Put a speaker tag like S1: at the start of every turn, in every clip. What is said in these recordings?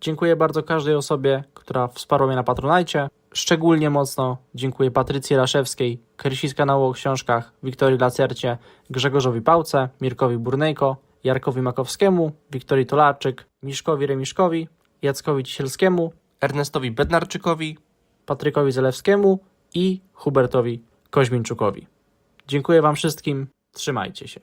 S1: Dziękuję bardzo każdej osobie, która wsparła mnie na Patronajcie. Szczególnie mocno dziękuję Patrycji Raszewskiej, Krysi z kanału o książkach, Wiktorii Lacercie, Grzegorzowi Pałce, Mirkowi Burnejko, Jarkowi Makowskiemu, Wiktorii Tolarczyk, Miszkowi Remiszkowi, Jackowi Cisielskiemu,
S2: Ernestowi Bednarczykowi,
S1: Patrykowi Zelewskiemu i Hubertowi Koźmińczukowi. Dziękuję Wam wszystkim. Trzymajcie się.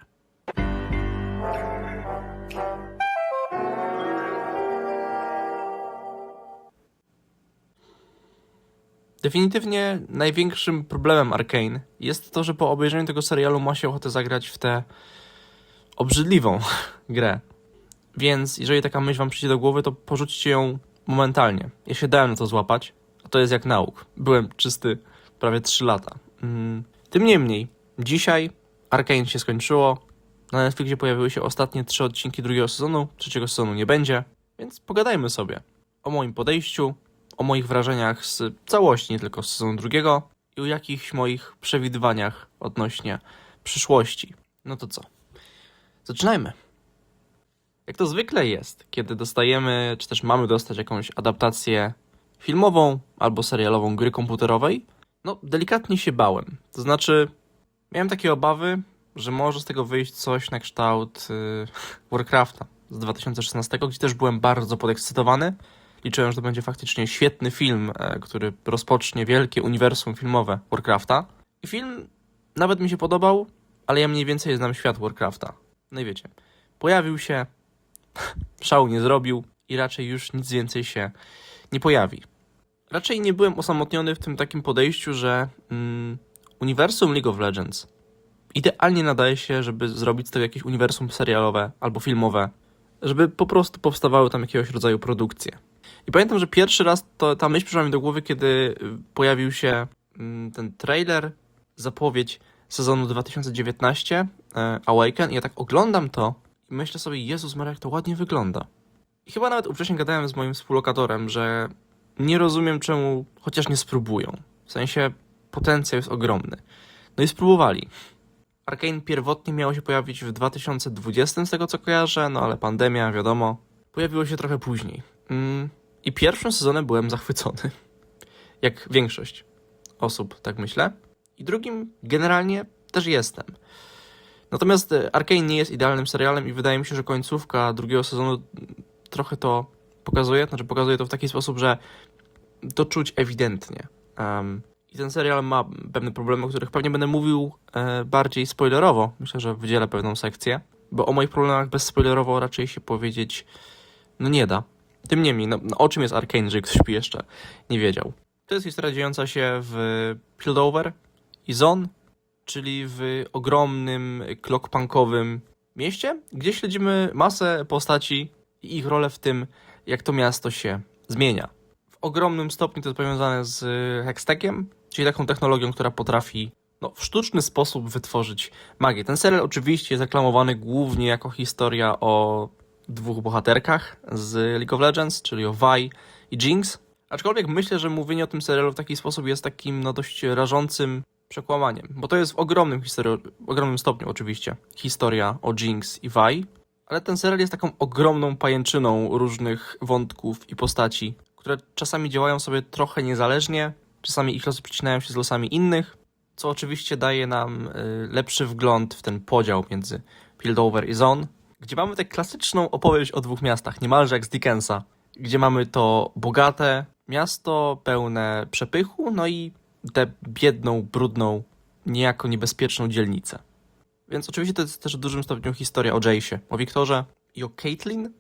S2: Definitywnie największym problemem Arkane jest to, że po obejrzeniu tego serialu ma się ochotę zagrać w tę obrzydliwą grę. Więc jeżeli taka myśl wam przyjdzie do głowy, to porzućcie ją momentalnie. Ja się dałem na to złapać, a to jest jak nauk. Byłem czysty prawie 3 lata. Mm. Tym niemniej, dzisiaj Arkane się skończyło. Na Netflixie pojawiły się ostatnie trzy odcinki drugiego sezonu. Trzeciego sezonu nie będzie, więc pogadajmy sobie o moim podejściu, o moich wrażeniach z całości, nie tylko z sezonu drugiego i o jakichś moich przewidywaniach odnośnie przyszłości. No to co? Zaczynajmy. Jak to zwykle jest, kiedy dostajemy, czy też mamy dostać jakąś adaptację filmową albo serialową gry komputerowej, no delikatnie się bałem. To znaczy, miałem takie obawy, że może z tego wyjść coś na kształt yy, Warcrafta z 2016, gdzie też byłem bardzo podekscytowany. Liczyłem, że to będzie faktycznie świetny film, e, który rozpocznie wielkie uniwersum filmowe Warcrafta. I film nawet mi się podobał, ale ja mniej więcej znam świat Warcrafta. No i wiecie, pojawił się, szału nie zrobił i raczej już nic więcej się nie pojawi. Raczej nie byłem osamotniony w tym takim podejściu, że mm, uniwersum League of Legends idealnie nadaje się, żeby zrobić z tego jakieś uniwersum serialowe albo filmowe, żeby po prostu powstawały tam jakiegoś rodzaju produkcje. I pamiętam, że pierwszy raz to, ta myśl przyszła mi do głowy, kiedy y, pojawił się mm, ten trailer, zapowiedź sezonu 2019 e, Awaken i ja tak oglądam to i myślę sobie, Jezus Maria, jak to ładnie wygląda. I chyba nawet ówcześnie gadałem z moim współlokatorem, że nie rozumiem czemu chociaż nie spróbują. W sensie potencjał jest ogromny. No i spróbowali. Arkane pierwotnie miało się pojawić w 2020 z tego co kojarzę, no ale pandemia, wiadomo, pojawiło się trochę później. Mm, I pierwszym sezonem byłem zachwycony. Jak większość osób, tak myślę. I drugim generalnie też jestem. Natomiast e, Arkane nie jest idealnym serialem i wydaje mi się, że końcówka drugiego sezonu trochę to pokazuje. Znaczy pokazuje to w taki sposób, że to czuć ewidentnie. Um, I ten serial ma pewne problemy, o których pewnie będę mówił e, bardziej spoilerowo. Myślę, że wydzielę pewną sekcję. Bo o moich problemach bezspoilerowo raczej się powiedzieć no nie da. Tym niemniej, no, no, o czym jest Arkane, jeżeli ktoś jeszcze nie wiedział? To jest historia dziejąca się w Piltover i Zon, czyli w ogromnym, clockpunkowym mieście, gdzie śledzimy masę postaci i ich rolę w tym, jak to miasto się zmienia. W ogromnym stopniu to jest powiązane z Hextechem, czyli taką technologią, która potrafi no, w sztuczny sposób wytworzyć magię. Ten serial oczywiście jest reklamowany głównie jako historia o dwóch bohaterkach z League of Legends, czyli o Vi i Jinx. Aczkolwiek myślę, że mówienie o tym serialu w taki sposób jest takim no, dość rażącym przekłamaniem, bo to jest w ogromnym, ogromnym stopniu oczywiście historia o Jinx i Vi, ale ten serial jest taką ogromną pajęczyną różnych wątków i postaci, które czasami działają sobie trochę niezależnie, czasami ich losy przecinają się z losami innych, co oczywiście daje nam y, lepszy wgląd w ten podział między Piltover i Zone, gdzie mamy tę klasyczną opowieść o dwóch miastach, niemalże jak z Dickensa, gdzie mamy to bogate miasto pełne przepychu, no i tę biedną, brudną, niejako niebezpieczną dzielnicę. Więc oczywiście to jest też w dużym stopniu historia o Jace'ie, o Wiktorze i o Caitlyn.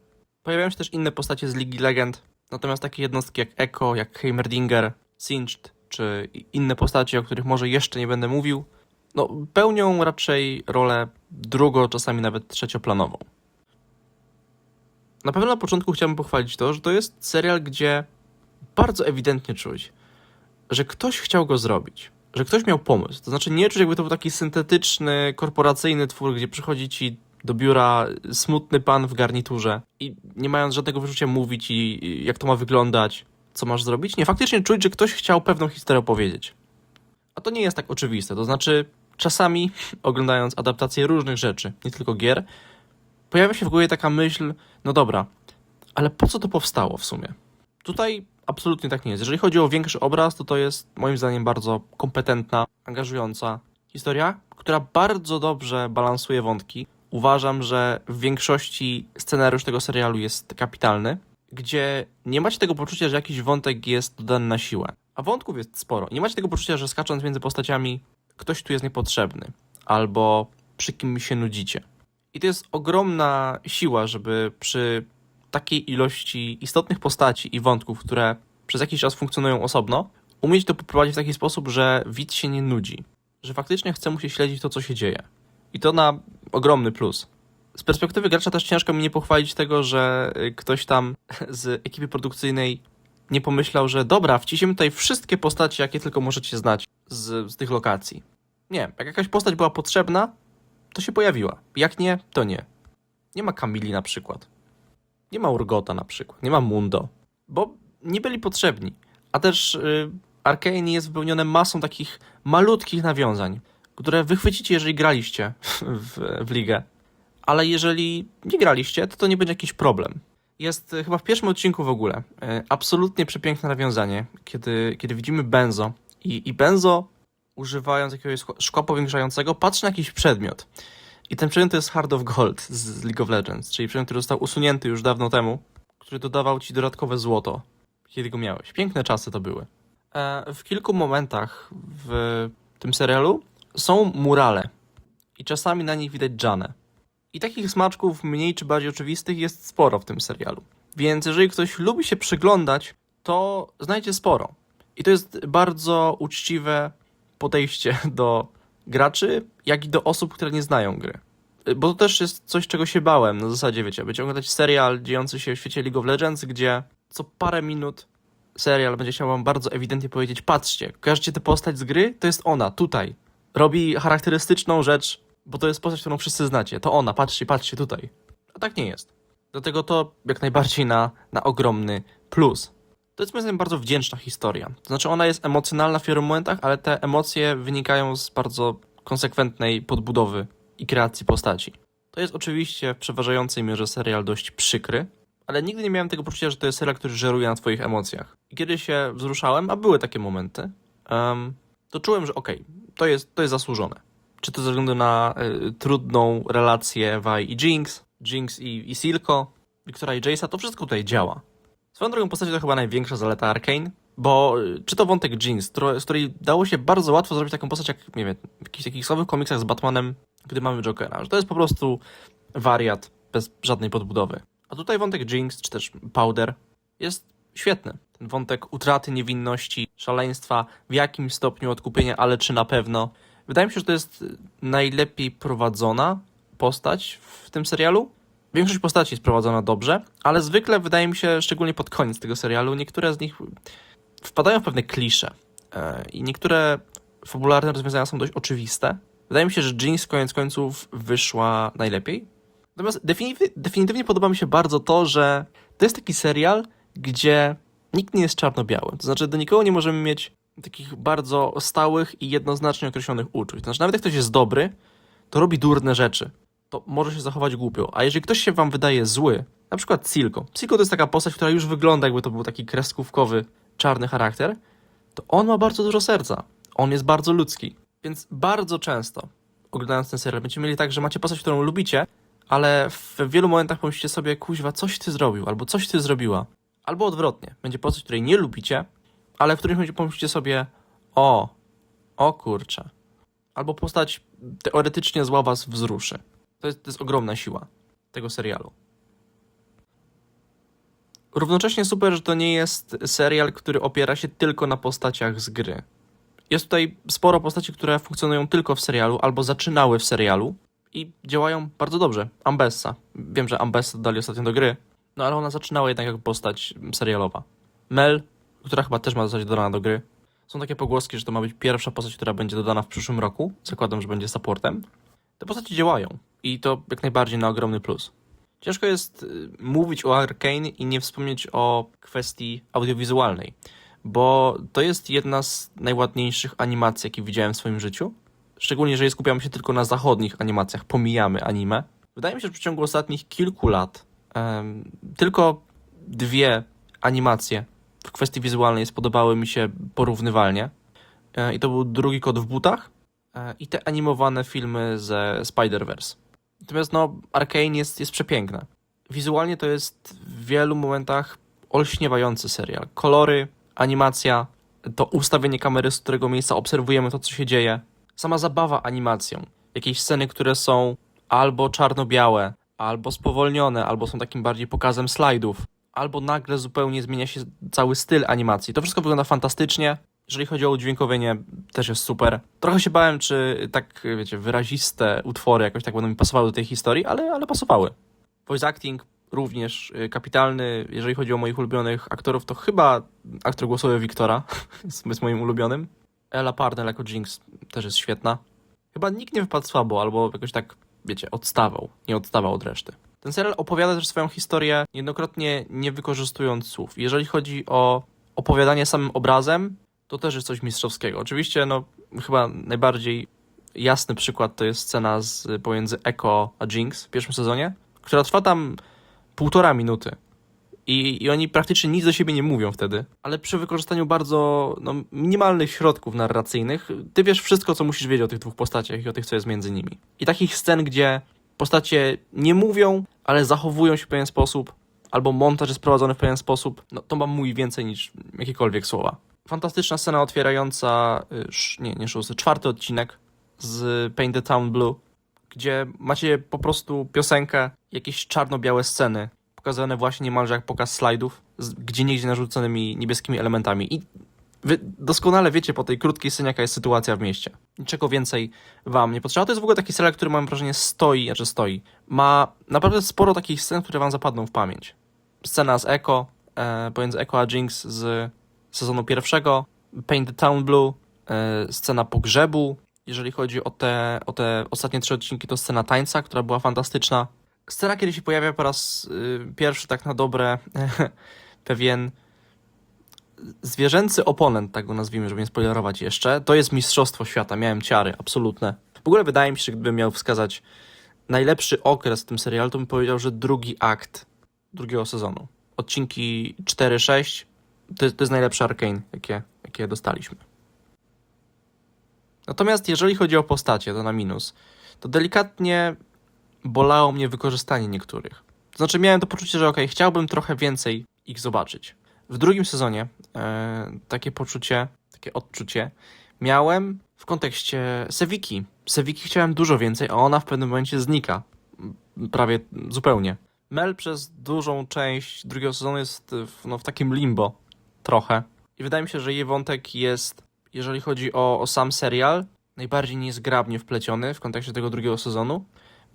S2: Pojawiają się też inne postacie z Ligi Legend, natomiast takie jednostki jak Echo, jak Heimerdinger, Singed, czy inne postacie, o których może jeszcze nie będę mówił, no, pełnią raczej rolę drugo, czasami nawet trzecioplanową. Na pewno na początku chciałbym pochwalić to, że to jest serial, gdzie bardzo ewidentnie czuć, że ktoś chciał go zrobić, że ktoś miał pomysł. To znaczy nie czuć, jakby to był taki syntetyczny, korporacyjny twór, gdzie przychodzi ci do biura smutny pan w garniturze i nie mając żadnego wyczucia mówić i jak to ma wyglądać, co masz zrobić. Nie, faktycznie czuć, że ktoś chciał pewną historię opowiedzieć. A to nie jest tak oczywiste. To znaczy, czasami oglądając adaptacje różnych rzeczy, nie tylko gier, pojawia się w głowie taka myśl, no dobra, Ale po co to powstało w sumie? Tutaj absolutnie tak nie jest. Jeżeli chodzi o większy obraz, to to jest moim zdaniem bardzo kompetentna, angażująca historia, która bardzo dobrze balansuje wątki. Uważam, że w większości scenariusz tego serialu jest kapitalny, gdzie nie macie tego poczucia, że jakiś wątek jest dodany na siłę. A wątków jest sporo. Nie macie tego poczucia, że skacząc między postaciami, ktoś tu jest niepotrzebny, albo przy kim się nudzicie. I to jest ogromna siła, żeby przy takiej ilości istotnych postaci i wątków, które przez jakiś czas funkcjonują osobno, umieć to poprowadzić w taki sposób, że widz się nie nudzi, że faktycznie chce mu się śledzić to, co się dzieje. I to na ogromny plus. Z perspektywy gracza też ciężko mi nie pochwalić tego, że y, ktoś tam z ekipy produkcyjnej nie pomyślał, że dobra, wcisimy tutaj wszystkie postacie, jakie tylko możecie znać z, z tych lokacji. Nie, jak jakaś postać była potrzebna, to się pojawiła. Jak nie, to nie. Nie ma Kamili na przykład. Nie ma Urgota na przykład. Nie ma Mundo. Bo nie byli potrzebni. A też y, Arcane jest wypełnione masą takich malutkich nawiązań, które wychwycicie, jeżeli graliście w, w ligę. Ale jeżeli nie graliście, to to nie będzie jakiś problem. Jest y, chyba w pierwszym odcinku w ogóle y, absolutnie przepiękne nawiązanie, kiedy, kiedy widzimy Benzo i, i Benzo używając jakiegoś szkła- powiększającego patrzy na jakiś przedmiot. I ten przedmiot to jest Heart of Gold z League of Legends, czyli przedmiot, który został usunięty już dawno temu, który dodawał ci dodatkowe złoto, kiedy go miałeś. Piękne czasy to były. E, w kilku momentach w tym serialu są murale i czasami na nich widać Janę. I takich smaczków mniej czy bardziej oczywistych jest sporo w tym serialu. Więc jeżeli ktoś lubi się przyglądać, to znajdzie sporo. I to jest bardzo uczciwe podejście do graczy, jak i do osób, które nie znają gry. Bo to też jest coś, czego się bałem. Na zasadzie, wiecie, będzie oglądać serial dziejący się w świecie League of Legends, gdzie co parę minut serial będzie chciał wam bardzo ewidentnie powiedzieć, patrzcie, kojarzycie tę postać z gry? To jest ona, tutaj. Robi charakterystyczną rzecz, bo to jest postać, którą wszyscy znacie. To ona, patrzcie, patrzcie tutaj. A tak nie jest. Dlatego to jak najbardziej na, na ogromny plus. To jest moim zdaniem bardzo wdzięczna historia. To znaczy ona jest emocjonalna w wielu momentach, ale te emocje wynikają z bardzo konsekwentnej podbudowy i kreacji postaci. To jest oczywiście w przeważającej mierze serial dość przykry, ale nigdy nie miałem tego poczucia, że to jest serial, który żeruje na twoich emocjach. I kiedy się wzruszałem, a były takie momenty, em, to czułem, że okej, to, jest, to jest zasłużone. Czy to ze względu na y, trudną relację Vi i Jinx, Jinx i, i Silco, Wiktora i Jace'a, to wszystko tutaj działa. Swoją drogą postaci to chyba największa zaleta Arkane, bo y, czy to wątek któro- z której dało się bardzo łatwo zrobić taką postać jak, nie wiem, w jakichś takich słabych komiksach z Batmanem, gdy mamy Jokera, że to jest po prostu wariat bez żadnej podbudowy. A tutaj wątek Jinx, czy też Powder jest świetny. Ten wątek utraty niewinności, szaleństwa, w jakim stopniu odkupienia, ale czy na pewno. Wydaje mi się, że to jest y, najlepiej prowadzona postać w tym serialu. Większość postaci jest prowadzona dobrze, ale zwykle wydaje mi się, szczególnie pod koniec tego serialu, niektóre z nich wpadają w pewne klisze. E, I niektóre fabularne rozwiązania są dość oczywiste. Wydaje mi się, że Jinx koniec końców wyszła najlepiej. Natomiast definitywnie, definitywnie podoba mi się bardzo to, że to jest taki serial, gdzie nikt nie jest czarno-biały. To znaczy, do nikogo nie możemy mieć takich bardzo stałych i jednoznacznie określonych uczuć. To znaczy, nawet jak ktoś jest dobry, to robi durne rzeczy. To może się zachować głupio. A jeżeli ktoś się wam wydaje zły, na przykład Silco. Silco to jest taka postać, która już wygląda jakby to był taki kreskówkowy, czarny charakter, to on ma bardzo dużo serca. On jest bardzo ludzki. Więc bardzo często, oglądając ten serial, będziecie mieli tak, że macie postać, którą lubicie, ale w wielu momentach pomyślicie sobie, kuźwa, coś ty zrobił, albo coś ty zrobiła. Albo odwrotnie, będzie postać, której nie lubicie, ale w którymś momencie pomyślicie sobie, o, o kurczę. Albo postać teoretycznie zła was wzruszy. To jest, to jest ogromna siła tego serialu. Równocześnie super, że to nie jest serial, który opiera się tylko na postaciach z gry. Jest tutaj sporo postaci, które funkcjonują tylko w serialu albo zaczynały w serialu i działają bardzo dobrze. Ambessa. Wiem, że Ambessa dodali ostatnio do gry, no ale ona zaczynała jednak jako postać serialowa. Mel, która chyba też ma zostać dodana do gry. Są takie pogłoski, że to ma być pierwsza postać, która będzie dodana w przyszłym roku. Zakładam, że będzie supportem. Te postaci działają i to jak najbardziej na ogromny plus. Ciężko jest y, mówić o Arkane i nie wspomnieć o kwestii audiowizualnej, bo to jest jedna z najładniejszych animacji, jakie widziałem w swoim życiu. Szczególnie, jeżeli skupiamy się tylko na zachodnich animacjach, pomijamy anime. Wydaje mi się, że w przeciągu ostatnich kilku lat em, tylko dwie animacje w kwestii wizualnej spodobały mi się porównywalnie. E, I to był drugi kot w butach e, i te animowane filmy ze Spider-Verse. Natomiast no, Arkane jest, jest przepiękne. Wizualnie to jest w wielu momentach olśniewający serial. Kolory, animacja, to ustawienie kamery, z którego miejsca obserwujemy to, co się dzieje. Sama zabawa animacją. Jakieś sceny, które są albo czarno-białe, albo spowolnione, albo są takim bardziej pokazem slajdów, albo nagle zupełnie zmienia się cały styl animacji. To wszystko wygląda fantastycznie. Jeżeli chodzi o udźwiękowienie, też jest super. Trochę się bałem, czy tak, wiecie, wyraziste utwory jakoś tak będą mi pasowały do tej historii, ale, ale pasowały. Voice acting również y, kapitalny. Jeżeli chodzi o moich ulubionych aktorów, to chyba aktor głosowy Wiktora jest, moim ulubionym. Ella Parnell jako Jinx też jest świetna. Chyba nikt nie wypadł słabo, albo jakoś tak, wiecie, odstawał. Nie odstawał od reszty. Ten serial opowiada też swoją historię niejednokrotnie nie wykorzystując słów. Jeżeli chodzi o opowiadanie samym obrazem, to też jest coś mistrzowskiego. Oczywiście, no, chyba najbardziej jasny przykład to jest scena z, pomiędzy Echo a Jinx w pierwszym sezonie, która trwa tam półtora minuty. I, I oni praktycznie nic do siebie nie mówią wtedy, ale przy wykorzystaniu bardzo no, minimalnych środków narracyjnych, ty wiesz wszystko, co musisz wiedzieć o tych dwóch postaciach i o tych, co jest między nimi. I takich scen, gdzie postacie nie mówią, ale zachowują się w pewien sposób, albo montaż jest prowadzony w pewien sposób, no to ma mój więcej niż jakiekolwiek słowa. Fantastyczna scena otwierająca, y, nie, nie szósty, czwarty odcinek z Paint the Town Blue, gdzie macie po prostu piosenkę, jakieś czarno-białe sceny, pokazane właśnie niemalże jak pokaz slajdów, z gdzie niegdzie narzuconymi niebieskimi elementami. I wy doskonale wiecie po tej krótkiej scenie, jaka jest sytuacja w mieście. Niczego więcej wam nie potrzeba. To jest w ogóle taki serial, który mam wrażenie stoi, znaczy stoi. Ma naprawdę sporo takich scen, które wam zapadną w pamięć. Scena z Echo, e, pomiędzy Echo a Jinx z sezonu pierwszego, Paint the Town Blue, e, scena pogrzebu. Jeżeli chodzi o te, o te ostatnie trzy odcinki, to scena tańca, która była fantastyczna. Scena, kiedy się pojawia po raz y, pierwszy tak na dobre pewien zwierzęcy oponent, tak go nazwijmy, żeby nie spoilerować jeszcze, to jest Mistrzostwo Świata. Miałem ciary, absolutne. W ogóle wydaje mi się, że gdybym miał wskazać najlepszy okres w tym serialu, to bym powiedział, że drugi akt drugiego sezonu. Odcinki 4-6 to, to jest najlepszy Arkane, jakie, jakie dostaliśmy. Natomiast jeżeli chodzi o postacie, to na minus, to delikatnie bolało mnie wykorzystanie niektórych. To znaczy miałem to poczucie, że okej, chciałbym trochę więcej ich zobaczyć. W drugim sezonie e, takie poczucie, takie odczucie miałem w kontekście Sewiki. Sewiki chciałem dużo więcej, a ona w pewnym momencie znika. Prawie zupełnie. Mel przez dużą część drugiego sezonu jest w, no, w takim limbo trochę. I wydaje mi się, że jej wątek jest, jeżeli chodzi o, o sam serial, najbardziej niezgrabnie wpleciony w kontekście tego drugiego sezonu.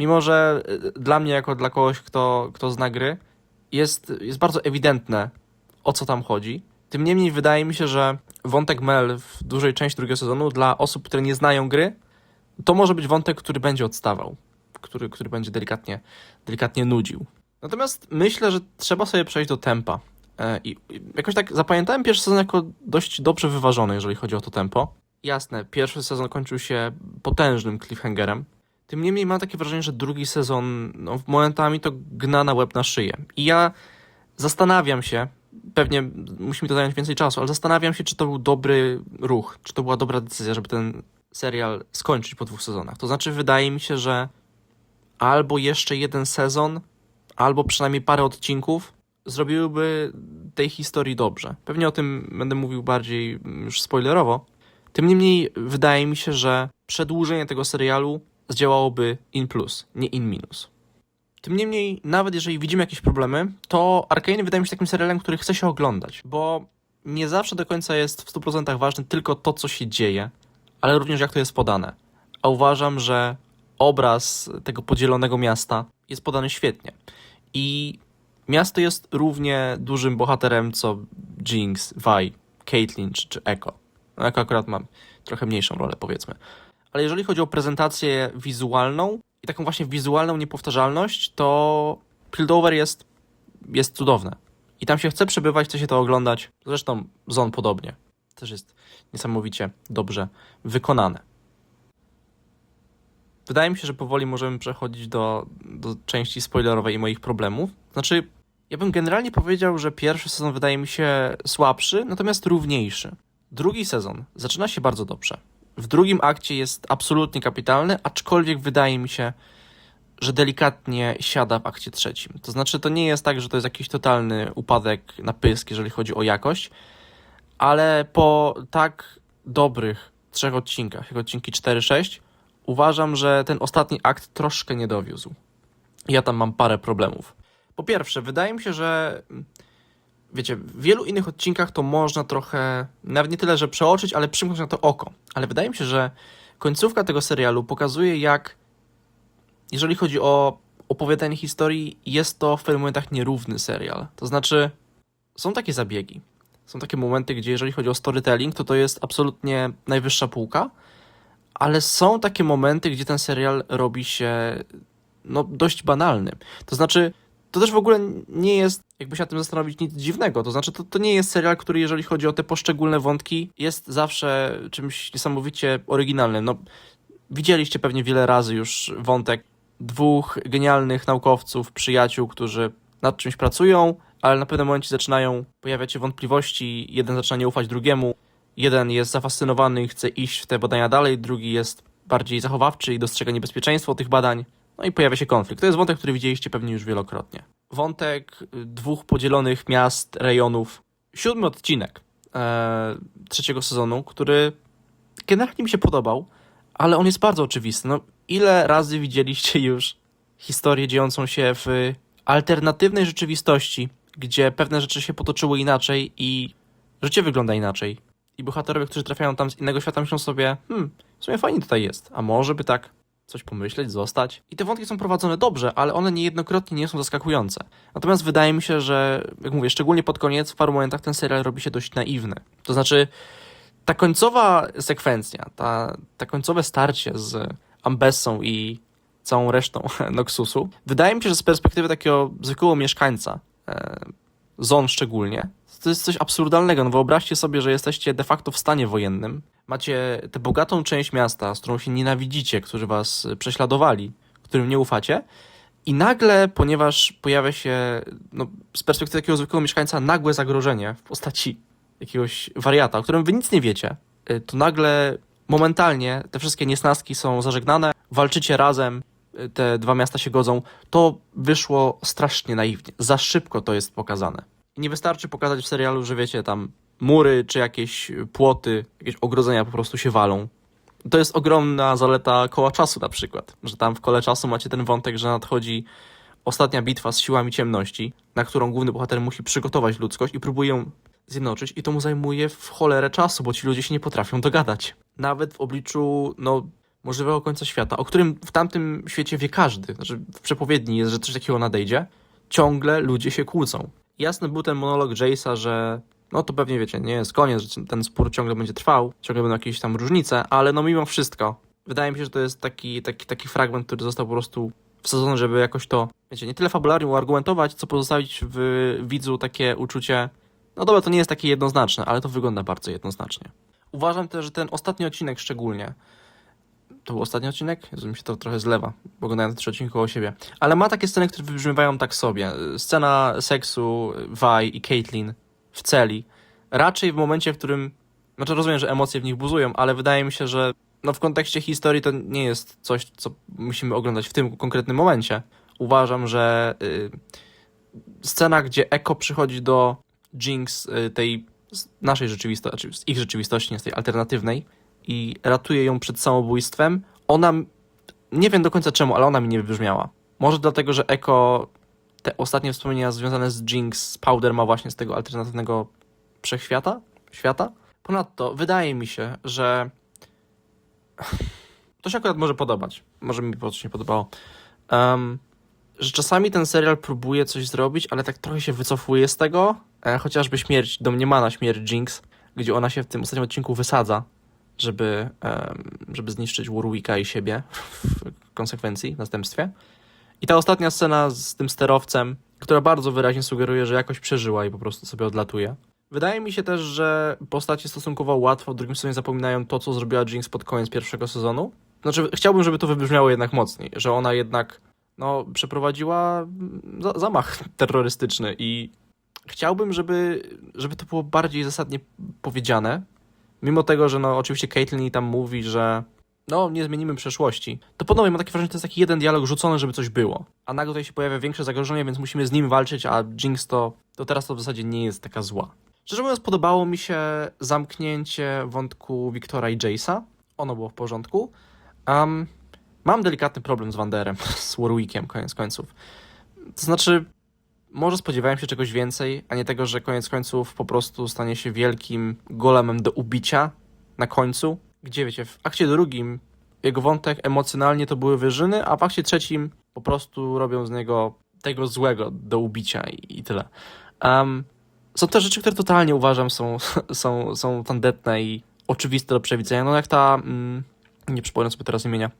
S2: Mimo, że y, dla mnie, jako dla kogoś, kto, kto zna gry, jest, jest bardzo ewidentne, o co tam chodzi. Tym niemniej wydaje mi się, że wątek Mel w dużej części drugiego sezonu dla osób, które nie znają gry, to może być wątek, który będzie odstawał, który, który będzie delikatnie, delikatnie nudził. Natomiast myślę, że trzeba sobie przejść do tempa. E, I jakoś tak zapamiętałem pierwszy sezon jako dość dobrze wyważony, jeżeli chodzi o to tempo. Jasne, pierwszy sezon kończył się potężnym cliffhangerem. Tym niemniej mam takie wrażenie, że drugi sezon no, momentami to gna na łeb na szyję. I ja zastanawiam się, pewnie musi mi to zająć więcej czasu, ale zastanawiam się, czy to był dobry ruch, czy to była dobra decyzja, żeby ten serial skończyć po dwóch sezonach. To znaczy, wydaje mi się, że albo jeszcze jeden sezon, albo przynajmniej parę odcinków zrobiłyby tej historii dobrze. Pewnie o tym będę mówił bardziej mm, już spoilerowo. Tym niemniej wydaje mi się, że przedłużenie tego serialu zdziałałoby in plus, nie in minus. Tym niemniej, nawet jeżeli widzimy jakieś problemy, to Arcane wydaje mi się takim serialem, który chce się oglądać, bo nie zawsze do końca jest w 100% ważne tylko to, co się dzieje, ale również jak to jest podane. A uważam, że obraz tego podzielonego miasta jest podany świetnie. I miasto jest równie dużym bohaterem, co Jinx, Vi, Caitlyn czy, czy Echo. No, Echo akurat mam trochę mniejszą rolę, powiedzmy. Ale jeżeli chodzi o prezentację wizualną i taką właśnie wizualną niepowtarzalność, to Piltover jest, jest cudowne. I tam się chce przebywać, chce się to oglądać. Zresztą Zon podobnie. Też jest niesamowicie dobrze wykonane. Wydaje mi się, że powoli możemy przechodzić do, do części spoilerowej i moich problemów. Znaczy, Ja bym generalnie powiedział, że pierwszy sezon wydaje mi się słabszy, natomiast równiejszy. Drugi sezon zaczyna się bardzo dobrze. W drugim akcie jest absolutnie kapitalny, aczkolwiek wydaje mi się, że delikatnie siada w akcie trzecim. To znaczy, to nie jest tak, że to jest jakiś totalny upadek na pysk, jeżeli chodzi o jakość, ale po tak dobrych trzech odcinkach, jak odcinki 4-6, uważam, że ten ostatni akt troszkę nie dowiózł. Ja tam mam parę problemów. Po pierwsze, wydaje mi się, że wiecie, w wielu innych odcinkach to można trochę, nawet nie tyle, że przeoczyć, ale przymknąć na to oko. Ale wydaje mi się, że końcówka tego serialu pokazuje, jak jeżeli chodzi o opowiadanie historii, jest to w pewnych momentach nierówny serial. To znaczy, są takie zabiegi, są takie momenty, gdzie jeżeli chodzi o storytelling, to to jest absolutnie najwyższa półka, ale są takie momenty, gdzie ten serial robi się no, dość banalny. To znaczy, to też w ogóle nie jest, jakby się nad tym zastanowić, nic dziwnego. To znaczy, to, to nie jest serial, który, jeżeli chodzi o te poszczególne wątki, jest zawsze czymś niesamowicie oryginalnym. No, widzieliście pewnie wiele razy już wątek dwóch genialnych naukowców, przyjaciół, którzy nad czymś pracują, ale na pewnym momencie zaczynają pojawiać się wątpliwości. Jeden zaczyna nie ufać drugiemu, jeden jest zafascynowany i chce iść w te badania dalej, drugi jest bardziej zachowawczy i dostrzega niebezpieczeństwo tych badań. No i pojawia się konflikt. To jest wątek, który widzieliście pewnie już wielokrotnie. Wątek y, dwóch podzielonych miast, rejonów. Siódmy odcinek e, trzeciego sezonu, który generalnie mi się podobał, ale on jest bardzo oczywisty. No, ile razy widzieliście już historię dziejącą się w alternatywnej rzeczywistości, gdzie pewne rzeczy się potoczyły inaczej i życie wygląda inaczej. I bohaterowie, którzy trafiają tam z innego świata, myślą sobie, hmm, w sumie fajnie tutaj jest, a może by tak coś pomyśleć, zostać. I te wątki są prowadzone dobrze, ale one niejednokrotnie nie są zaskakujące. Natomiast wydaje mi się, że, jak mówię, szczególnie pod koniec, w paru momentach ten serial robi się dość naiwny. To znaczy, ta końcowa sekwencja, ta, ta końcowe starcie z Ambessą i całą resztą Noxusu, wydaje mi się, że z perspektywy takiego zwykłego mieszkańca, e, zon szczególnie, to jest coś absurdalnego. No wyobraźcie sobie, że jesteście de facto w stanie wojennym, macie tę bogatą część miasta, z którą się nienawidzicie, którzy was prześladowali, którym nie ufacie, i nagle, ponieważ pojawia się, no, z perspektywy takiego zwykłego mieszkańca, nagłe zagrożenie w postaci jakiegoś wariata, o którym wy nic nie wiecie, y, to nagle momentalnie te wszystkie niesnaski są zażegnane, walczycie razem, y, te dwa miasta się godzą, to wyszło strasznie naiwnie. Za szybko to jest pokazane. Nie wystarczy pokazać w serialu, że wiecie, tam mury czy jakieś płoty, jakieś ogrodzenia po prostu się walą. To jest ogromna zaleta koła czasu na przykład, że tam w kole czasu macie ten wątek, że nadchodzi ostatnia bitwa z siłami ciemności, na którą główny bohater musi przygotować ludzkość i próbuje ją zjednoczyć i to mu zajmuje w cholerę czasu, bo ci ludzie się nie potrafią dogadać. Nawet w obliczu, no, możliwego końca świata, o którym w tamtym świecie wie każdy, znaczy w przepowiedni jest, że coś takiego nadejdzie, ciągle ludzie się kłócą. Jasny był ten monolog Jace'a, że no to pewnie wiecie, nie jest koniec, że ten spór ciągle będzie trwał, ciągle będą jakieś tam różnice, ale no mimo wszystko, wydaje mi się, że to jest taki, taki, taki fragment, który został po prostu wsadzony, żeby jakoś to, wiecie, nie tyle fabularnie uargumentować, co pozostawić w widzu takie uczucie, no dobra, to nie jest takie jednoznaczne, ale to wygląda bardzo jednoznacznie. Uważam też, że ten ostatni odcinek szczególnie, to był ostatni odcinek? Jezu, mi się to trochę zlewa, bo oglądałem trzy odcinki koło siebie. Ale ma takie sceny, które wybrzmiewają tak sobie. Scena seksu Vi i Caitlyn w celi. Raczej w momencie, w którym... Znaczy rozumiem, że emocje w nich buzują, ale wydaje mi się, że no w kontekście historii to nie jest coś, co musimy oglądać w tym konkretnym momencie. Uważam, że y, scena, gdzie Eko przychodzi do Jinx, y, tej naszej rzeczywistości, znaczy ich rzeczywistości, nie z tej alternatywnej, i ratuje ją przed samobójstwem, ona, nie wiem do końca czemu, ale ona mi nie wybrzmiała. Może dlatego, że Eko te ostatnie wspomnienia związane z Jinx, z Powder ma właśnie z tego alternatywnego wszechświata? Świata? Ponadto wydaje mi się, że to się akurat może podobać. Może mi po prostu nie podobało. Em, że czasami ten serial próbuje coś zrobić, ale tak trochę się wycofuje z tego. E, chociażby śmierć, domniemana śmierć Jinx, gdzie ona się w tym ostatnim odcinku wysadza, żeby, żeby zniszczyć Warwicka i siebie w konsekwencji, w następstwie. I ta ostatnia scena z tym sterowcem, która bardzo wyraźnie sugeruje, że jakoś przeżyła i po prostu sobie odlatuje. Wydaje mi się też, że postacie stosunkowo łatwo w drugim sezonie zapominają to, co zrobiła Jinx pod koniec pierwszego sezonu. Znaczy, chciałbym, żeby to wybrzmiało jednak mocniej, że ona jednak no, przeprowadziła za zamach terrorystyczny i chciałbym, żeby, żeby to było bardziej zasadnie powiedziane, mimo tego, że no oczywiście Caitlyn tam mówi, że no nie zmienimy przeszłości, to ponownie mam takie wrażenie, że to jest taki jeden dialog rzucony, żeby coś było. A nagle tutaj się pojawia większe zagrożenie, więc musimy z nim walczyć, a Jinx to, to teraz to w zasadzie nie jest taka zła. Szczerze mówiąc, podobało mi się zamknięcie wątku Wiktora i Jace'a. Ono było w porządku. Um, mam delikatny problem z Wanderem, z Warwickiem, koniec końców. To znaczy, może spodziewałem się czegoś więcej, a nie tego, że koniec końców po prostu stanie się wielkim golemem do ubicia na końcu. Gdzie wiecie, w akcie drugim jego wątek emocjonalnie to były wyżyny, a w akcie trzecim po prostu robią z niego tego złego do ubicia i, i tyle. Um, są te rzeczy, które totalnie uważam są, są, są tandetne i oczywiste do przewidzenia. No jak ta, mm, nie przypomnę sobie teraz imienia,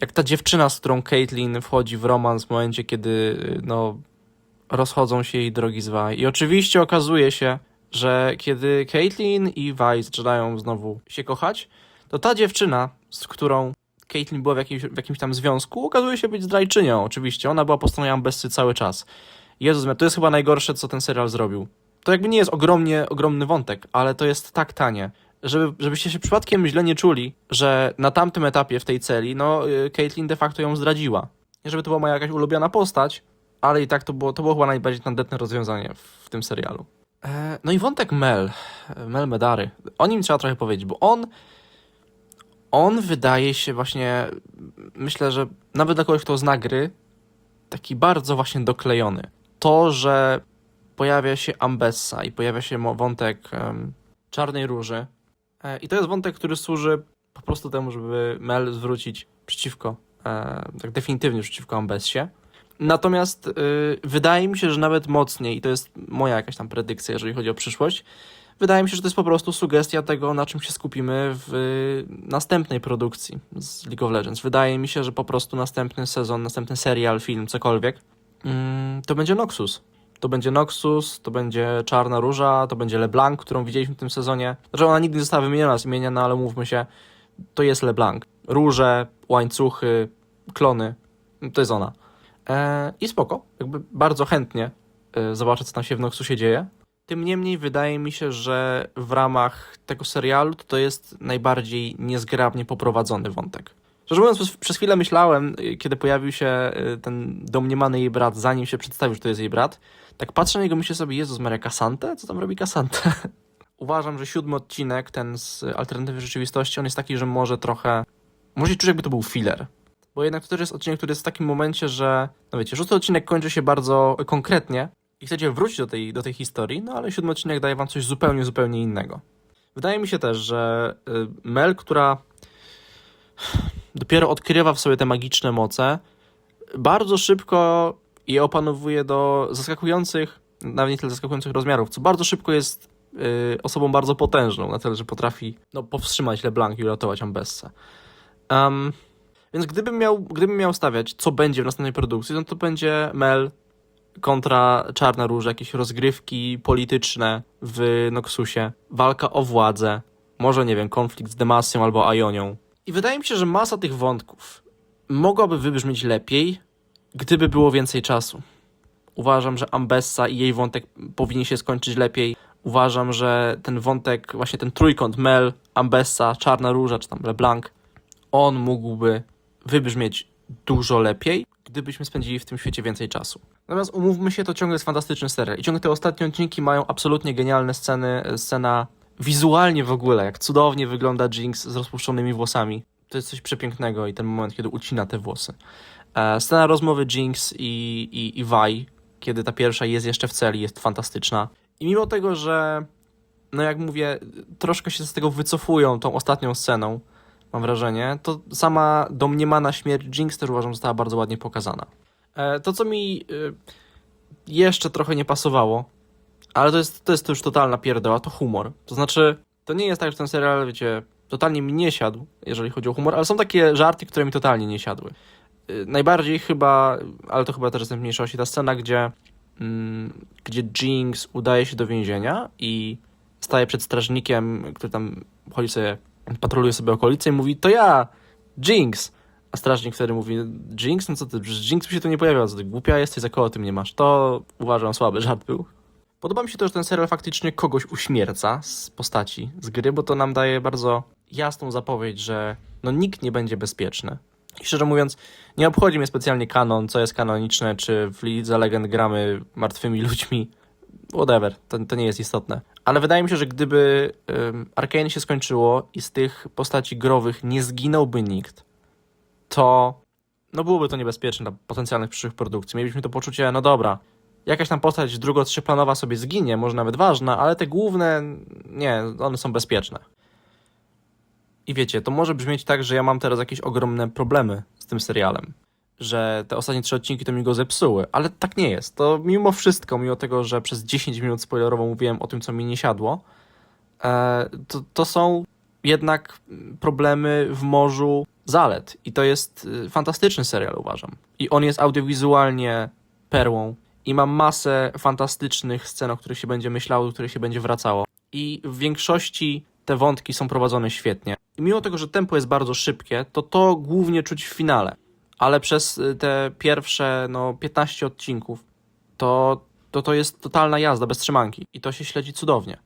S2: jak ta dziewczyna, z którą Caitlyn wchodzi w romans w momencie, kiedy no, rozchodzą się jej drogi z Vi. I oczywiście okazuje się, że kiedy Caitlyn i Vi zaczynają znowu się kochać, to ta dziewczyna, z którą Caitlyn była w jakimś, w jakimś tam związku, okazuje się być zdrajczynią, oczywiście. Ona była po stronie Ambessy cały czas. Jezus, to jest chyba najgorsze, co ten serial zrobił. To jakby nie jest ogromnie, ogromny wątek, ale to jest tak tanie, żeby, żebyście się przypadkiem źle nie czuli, że na tamtym etapie w tej celi, no, y, Caitlyn de facto ją zdradziła. Nie żeby to była moja jakaś ulubiona postać, ale i tak to było, to było chyba najbardziej tandetne rozwiązanie w, tym serialu. E, no i wątek Mel, Mel Medary. O nim trzeba trochę powiedzieć, bo on on wydaje się właśnie, myślę, że nawet dla kogoś, kto zna gry, taki bardzo właśnie doklejony. To, że pojawia się Ambessa i pojawia się wątek em, Czarnej Róży e, i to jest wątek, który służy po prostu temu, żeby Mel zwrócić przeciwko, e, tak definitywnie przeciwko Ambessie. Natomiast y, wydaje mi się, że nawet mocniej, i to jest moja jakaś tam predykcja, jeżeli chodzi o przyszłość, wydaje mi się, że to jest po prostu sugestia tego, na czym się skupimy w y, następnej produkcji z League of Legends. Wydaje mi się, że po prostu następny sezon, następny serial, film, cokolwiek, mm, to będzie Noxus. To będzie Noxus, to będzie Czarna Róża, to będzie LeBlanc, którą widzieliśmy w tym sezonie. Znaczy ona nigdy nie została wymieniona z imienia, no ale mówmy się, to jest LeBlanc. Róże, łańcuchy, klony, to jest ona. E, I spoko, jakby bardzo chętnie e, zobaczę, co tam się w Noxusie dzieje. Tym niemniej wydaje mi się, że w ramach tego serialu to, jest najbardziej niezgrabnie poprowadzony wątek. Szczerze mówiąc, przez, chwilę myślałem, y, kiedy pojawił się ten domniemany jej brat, zanim się przedstawił, że to jest jej brat, tak patrzę na niego, myślę sobie, Jezus Maria, Kasante? Co tam robi Kasante? Uważam, że siódmy odcinek, ten z alternatywnej rzeczywistości, on jest taki, że może trochę... Może czuć, jakby to był filler. Bo jednak to też jest odcinek, który jest w takim momencie, że, no wiecie, szósty odcinek kończy się bardzo konkretnie i chcecie wrócić do tej, do tej historii, no ale siódmy odcinek daje wam coś zupełnie, zupełnie innego. Wydaje mi się też, że y, Mel, która dopiero odkrywa w sobie te magiczne moce, bardzo szybko je opanowuje do zaskakujących, nawet nie tyle zaskakujących rozmiarów, co bardzo szybko jest y, osobą bardzo potężną, na tyle, że potrafi no, powstrzymać LeBlanc i uratować Ambessę. Um, więc gdybym miał, gdybym miał stawiać, co będzie w następnej produkcji, no to będzie Mel kontra Czarna Róża, jakieś rozgrywki polityczne w Noxusie, walka o władzę, może, nie wiem, konflikt z Demasią albo Ionią. I wydaje mi się, że masa tych wątków mogłaby wybrzmieć lepiej, gdyby było więcej czasu. Uważam, że Ambessa i jej wątek powinien się skończyć lepiej. Uważam, że ten wątek, właśnie ten trójkąt Mel, Ambessa, Czarna Róża czy tam LeBlanc, on mógłby wybrzmieć dużo lepiej, gdybyśmy spędzili w tym świecie więcej czasu. Natomiast umówmy się, to ciągle jest fantastyczny serial. I ciągle te ostatnie odcinki mają absolutnie genialne sceny. Scena wizualnie w ogóle, jak cudownie wygląda Jinx z rozpuszczonymi włosami. To jest coś przepięknego i ten moment, kiedy ucina te włosy. E, scena rozmowy Jinx i, i, i Vi, kiedy ta pierwsza jest jeszcze w celi, jest fantastyczna. I mimo tego, że, no jak mówię, troszkę się z tego wycofują tą ostatnią sceną, mam wrażenie, to sama domniemana śmierć Jinx też uważam została bardzo ładnie pokazana. E, to, co mi e, jeszcze trochę nie pasowało, ale to jest, to jest już totalna pierdoła, to humor. To znaczy, to nie jest tak, że ten serial, wiecie, totalnie mi nie siadł, jeżeli chodzi o humor, ale są takie żarty, które mi totalnie nie siadły. Y, Najbardziej chyba, ale to chyba też jest w mniejszości, ta scena, gdzie, mm, gdzie Jinx udaje się do więzienia i staje przed strażnikiem, który tam chodzi sobie, patroluje sobie okolice i mówi, to ja, Jinx. A strażnik wtedy mówi, Jinx, no co ty, Jinx by się tu nie pojawiał, co ty głupia jesteś, za kogo o tym nie masz. To uważam słaby żart był. Podoba mi się to, że ten serial faktycznie kogoś uśmierca z postaci, z gry, bo to nam daje bardzo jasną zapowiedź, że no nikt nie będzie bezpieczny. I szczerze mówiąc, nie obchodzi mnie specjalnie kanon, co jest kanoniczne, czy w Lidze Legend gramy martwymi ludźmi. Whatever, to, to nie jest istotne. Ale wydaje mi się, że gdyby um, Arkane się skończyło i z tych postaci growych nie zginąłby nikt, to no byłoby to niebezpieczne dla potencjalnych przyszłych produkcji. Mielibyśmy to poczucie, no dobra, jakaś tam postać drugo trzyplanowa sobie zginie, może nawet ważna, ale te główne, nie, one są bezpieczne. I wiecie, to może brzmieć tak, że ja mam teraz jakieś ogromne problemy z tym serialem. Że te ostatnie trzy odcinki to mi go zepsuły, ale tak nie jest. To mimo wszystko, mimo tego, że przez 10 minut spoilerowo mówiłem o tym, co mi nie siadło, e, to, to są jednak problemy w morzu zalet. I to jest y, fantastyczny serial, uważam. I on jest audiowizualnie perłą. I ma masę fantastycznych scen, o których się będzie myślało, do których się będzie wracało. I w większości te wątki są prowadzone świetnie. I mimo tego, że tempo jest bardzo szybkie, to to głównie czuć w finale. Ale przez y, te pierwsze no, 15 odcinków to, to to jest totalna jazda bez trzymanki. I to się śledzi cudownie.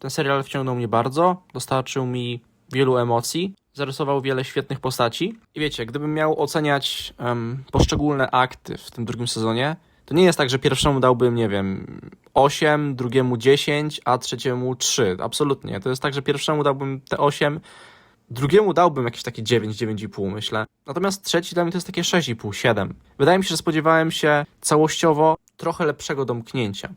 S2: Ten serial wciągnął mnie bardzo, dostarczył mi wielu emocji, zarysował wiele świetnych postaci. I wiecie, gdybym miał oceniać em, poszczególne akty w tym drugim sezonie, to nie jest tak, że pierwszemu dałbym, nie wiem, 8, drugiemu 10, a trzeciemu 3. Absolutnie. To jest tak, że pierwszemu dałbym te 8, drugiemu dałbym jakieś takie 9, 9,5 myślę. Natomiast trzeci dla mnie to jest takie 6,5, 7. Wydaje mi się, że spodziewałem się całościowo trochę lepszego domknięcia.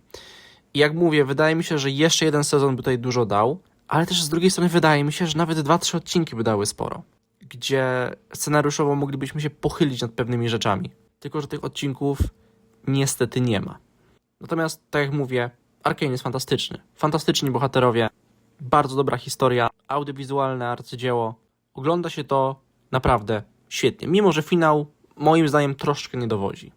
S2: I jak mówię, wydaje mi się, że jeszcze jeden sezon by tutaj dużo dał, ale też z drugiej strony wydaje mi się, że nawet 2-3 odcinki by dały sporo. Gdzie scenariuszowo moglibyśmy się pochylić nad pewnymi rzeczami. Tylko, że tych odcinków niestety nie ma. Natomiast, tak jak mówię, Arkane jest fantastyczny. Fantastyczni bohaterowie, bardzo dobra historia, audiowizualne arcydzieło. Ogląda się to naprawdę świetnie, mimo że finał moim zdaniem troszkę nie dowodzi.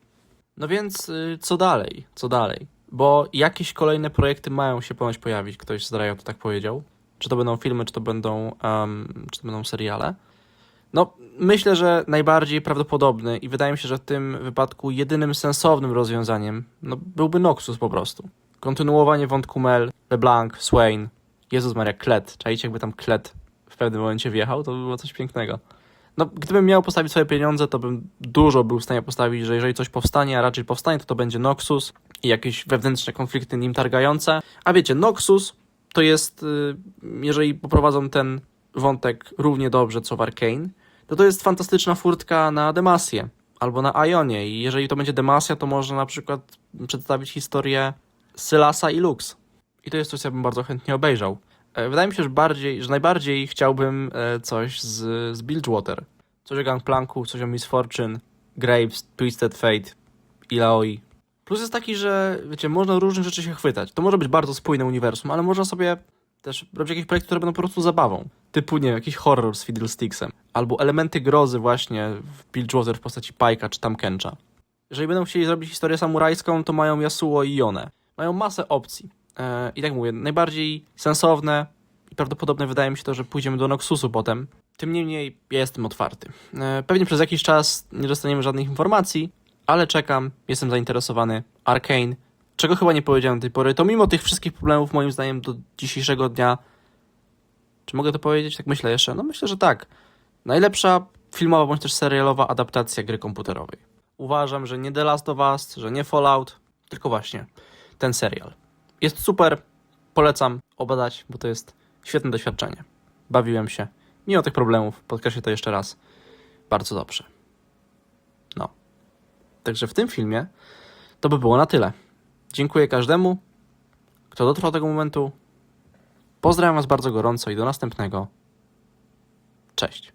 S2: No więc, y, co dalej? Co dalej? Bo jakieś kolejne projekty mają się ponoć pojawić, ktoś z Riot tak powiedział. Czy to będą filmy, czy to będą, um, czy to będą seriale. No, myślę, że najbardziej prawdopodobny i wydaje mi się, że w tym wypadku jedynym sensownym rozwiązaniem no, byłby Noxus po prostu. Kontynuowanie wątku Mel, LeBlanc, Swain, Jezus Maria, Klet. Czajcie, jakby tam Klet w pewnym momencie wjechał, to by było coś pięknego. No, gdybym miał postawić swoje pieniądze, to bym dużo był w stanie postawić, że jeżeli coś powstanie, a raczej powstanie, to to będzie Noxus i jakieś wewnętrzne konflikty nim targające. A wiecie, Noxus to jest, y, jeżeli poprowadzą ten wątek równie dobrze co w Arkane, to to jest fantastyczna furtka na Demasię albo na Ionie i jeżeli to będzie Demacia, to można na przykład przedstawić historię Sylasa i Lux. I to jest coś, co ja bym bardzo chętnie obejrzał. E, Wydaje mi się, że, bardziej, że najbardziej chciałbym e, coś z, z Bilgewater. Coś o Gangplanku, coś o Miss Fortune, Graves, Twisted Fate, Ilaoi. Plus jest taki, że wiecie, można różnych rzeczy się chwytać. To może być bardzo spójne uniwersum, ale można sobie też robić jakieś projekty, które będą po prostu zabawą. Typu, nie jakiś horror z Fiddlesticksem. Albo elementy grozy właśnie w Bilgewater w postaci Pajka czy tam Kencha. Jeżeli będą chcieli zrobić historię samurajską, to mają Yasuo i Yone. Mają masę opcji. E, I tak mówię, najbardziej sensowne i prawdopodobne wydaje mi się to, że pójdziemy do Noxusu potem. Tym niemniej ja jestem otwarty. E, Pewnie przez jakiś czas nie dostaniemy żadnych informacji, ale czekam, jestem zainteresowany. Arkane, czego chyba nie powiedziałem do tej pory, to mimo tych wszystkich problemów, moim zdaniem, do dzisiejszego dnia. Czy mogę to powiedzieć? Tak myślę jeszcze. No myślę, że tak. Najlepsza filmowa bądź też serialowa adaptacja gry komputerowej. Uważam, że nie The Last of Us, że nie Fallout, tylko właśnie ten serial. Jest super, polecam obadać, bo to jest świetne doświadczenie. Bawiłem się, mimo tych problemów, podkreślę to jeszcze raz, bardzo dobrze. No. Także w tym filmie to by było na tyle. Dziękuję każdemu, kto dotrwał do tego momentu. Pozdrawiam Was bardzo gorąco i do następnego. Cześć.